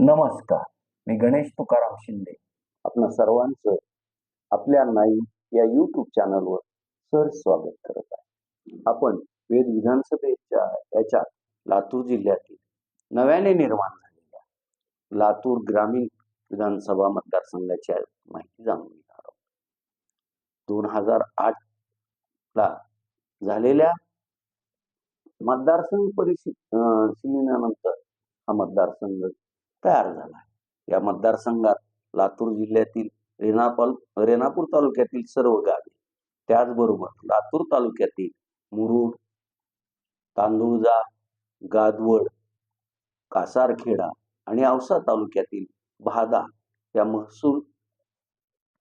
नमस्कार मी गणेश तुकाराम शिंदे. आपणा सर्वांचं आपल्या नाईव या युट्यूब चॅनलवर सर स्वागत करत आहे. आपण वेद विधानसभेच्या याच्यात लातूर जिल्ह्यातील नव्याने निर्माण झालेल्या लातूर ग्रामीण विधानसभा मतदारसंघाची माहिती जाणून घेणार आहोत. दोन हजार आठ ला झालेल्या मतदारसंघ परिशीलनेनंतर हा मतदारसंघ तयार झाला. आहे या मतदारसंघात लातूर जिल्ह्यातील रेणापाल रेणापूर तालुक्यातील सर्व गावे त्याचबरोबर लातूर तालुक्यातील मुरुड तांदुळजा गादवड कासारखेडा आणि औसा तालुक्यातील भादा या महसूल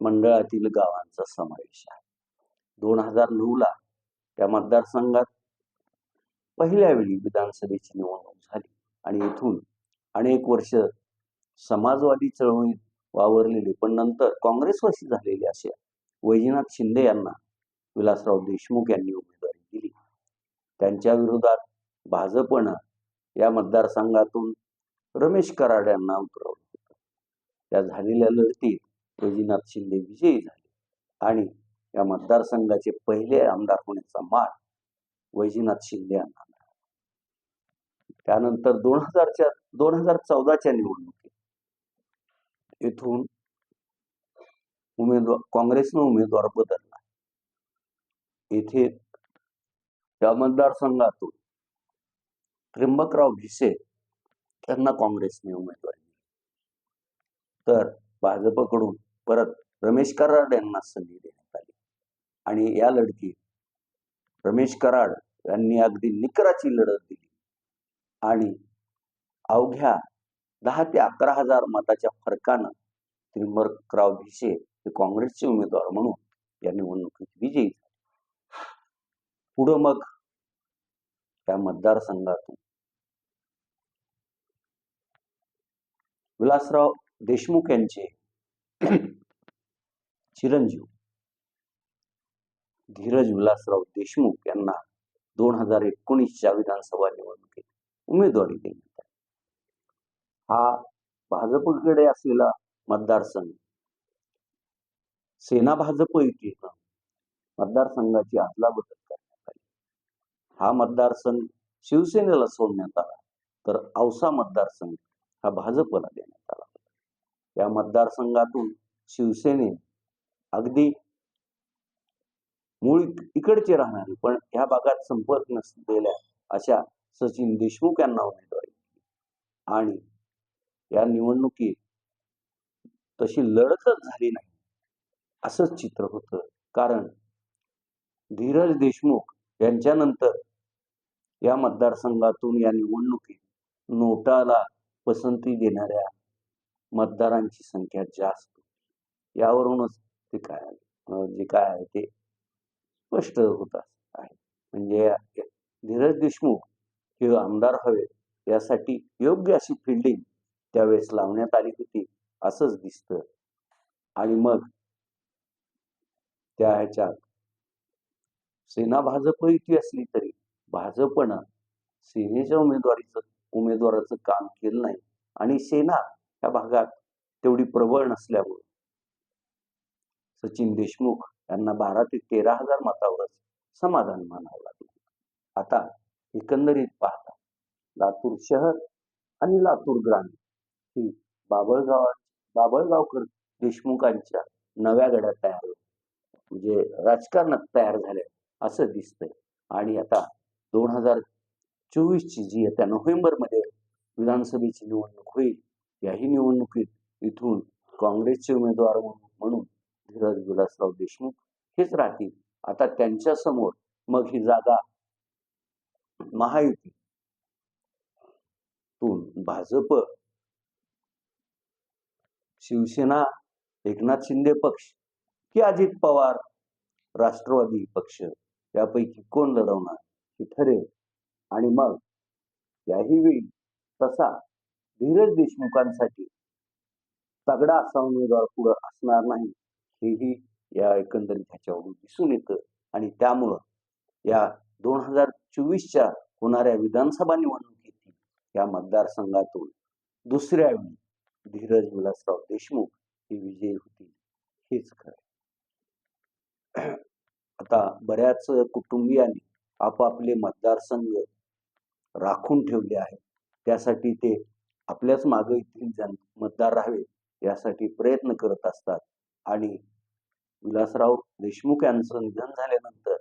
मंडळातील गावांचा समावेश आहे. दोन हजार नऊ ला त्या मतदारसंघात पहिल्या वेळी विधानसभेची निवडणूक झाली आणि इथून अनेक वर्ष समाजवादी चळवळीत वावरलेले पण नंतर काँग्रेसवासी झालेले असे वैजनाथ शिंदे यांना विलासराव देशमुख यांनी उमेदवारी दिली. त्यांच्या विरोधात भाजपनं या मतदारसंघातून रमेश कराड यांना उतरवलं होतं. त्या झालेल्या लढतीत वैजनाथ शिंदे विजयी झाले आणि या मतदारसंघाचे पहिले आमदार होण्याचा मान वैजनाथ शिंदे यांना त्यानंतर दोन हजारच्या दोन हजार चौदाच्या निवडणुकीत येथून उमेदवार काँग्रेसनं उमेदवार बदलला. येथे त्या मतदारसंघातून त्र्यंबकराव भिसे यांना काँग्रेसने उमेदवारी दिली. तर भाजपकडून परत रमेश कराड यांना संधी देण्यात आली. आणि या लढतीत रमेश कराड यांनी अगदी निकराची लढत दिली. आणि अवघ्या दहा ते अकरा हजार मताच्या फरकानं त्रिंबकराव भिसे हे काँग्रेसचे उमेदवार म्हणून या निवडणुकीत विजयी झाले. पुढं मग त्या मतदारसंघातून विलासराव देशमुख यांचे चिरंजीव धीरज विलासराव देशमुख यांना दोन हजार एकोणीसच्या विधानसभा निवडणुकीत उमेदवारी देण्यात आली. हा भाजपकडे असलेला मतदारसंघ सेना भाजप युतीनं मतदारसंघाची अदलाबदल करण्यात आली. हा मतदारसंघ शिवसेनेला सोडण्यात आला तर औसा मतदारसंघ हा भाजपला देण्यात आला. होता या मतदारसंघातून शिवसेने अगदी मूळ इकडचे राहणारे पण ह्या भागात संपर्क नसलेल्या अशा सचिन देशमुख यांना उमेदवारी दिली. आणि या निवडणुकीत तशी लढतच झाली नाही असंच चित्र होतं. कारण धीरज देशमुख यांच्यानंतर या मतदारसंघातून या निवडणुकीत नोटाला पसंती देणाऱ्या मतदारांची संख्या जास्त होती. यावरूनच ते काय जे काय आहे ते स्पष्ट होत आहे. म्हणजे धीरज देशमुख हे आमदार हवे यासाठी योग्य अशी फिल्डिंग त्यावेळेस लावण्यात आली होती असंच दिसतं. आणि मग त्या ह्याच्यात सेना भाजप युती असली तरी भाजपनं सेनेच्या उमेदवारीचं उमेदवाराचं काम केलं नाही. आणि सेना या भागात तेवढी प्रबळ नसल्यामुळे. सचिन देशमुख यांना बारा ते तेरा हजार मतावरच समाधान मानावं लागलं. आता एकंदरीत पाहता. लातूर शहर आणि लातूर ग्रामीण ही बाबळगाव बाबळगावकर देशमुखांच्या नव्या गड्या तयार म्हणजे राजकारणात तयार झाल्या असं दिसतंय. आणि आता दोन हजार चोवीसची जी येत्या नोव्हेंबरमध्ये विधानसभेची निवडणूक होईल याही निवडणुकीत इथून काँग्रेसचे उमेदवार म्हणून धीरज विलासराव देशमुख हेच राहतील. आता त्यांच्यासमोर मग ही जागा महायुती. तून भाजप. शिवसेना एकनाथ शिंदे पक्ष की अजित पवार राष्ट्रवादी पक्ष. यापैकी कोण लढवणार? हे ठरेल. आणि मग याही वेळी तसा धीरज देशमुखांसाठी तगडा असा उमेदवार पुढे असणार नाही हेही या एकंदरीत ह्याच्यावरून दिसून येतं. आणि त्यामुळं या दोन हजार चोवीसच्या होणाऱ्या विधानसभा निवडणुकीतील या मतदारसंघातून दुसऱ्या वेळी धीरज विलासराव देशमुख हे विजयी होतील हेच खरं आता बऱ्याच कुटुंबियांनी आपापले मतदारसंघ राखून ठेवले आहेत. त्यासाठी ते आपल्याच मागे येथील जन मतदार राहावे यासाठी प्रयत्न करत असतात. आणि विलासराव देशमुख यांचं निधन झाल्यानंतर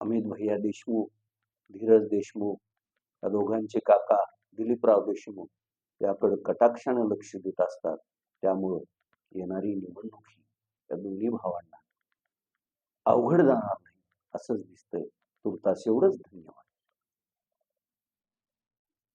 अमित भैया देशमुख धीरज देशमुख या दोघांचे काका दिलीपराव देशमुख याकडे कटाक्षाने लक्ष देत असतात. त्यामुळं येणारी निवडणूक ही या दोन्ही भावांना अवघड जाणार नाही असंच दिसतंय. तुर्तास एवढंच धन्यवाद.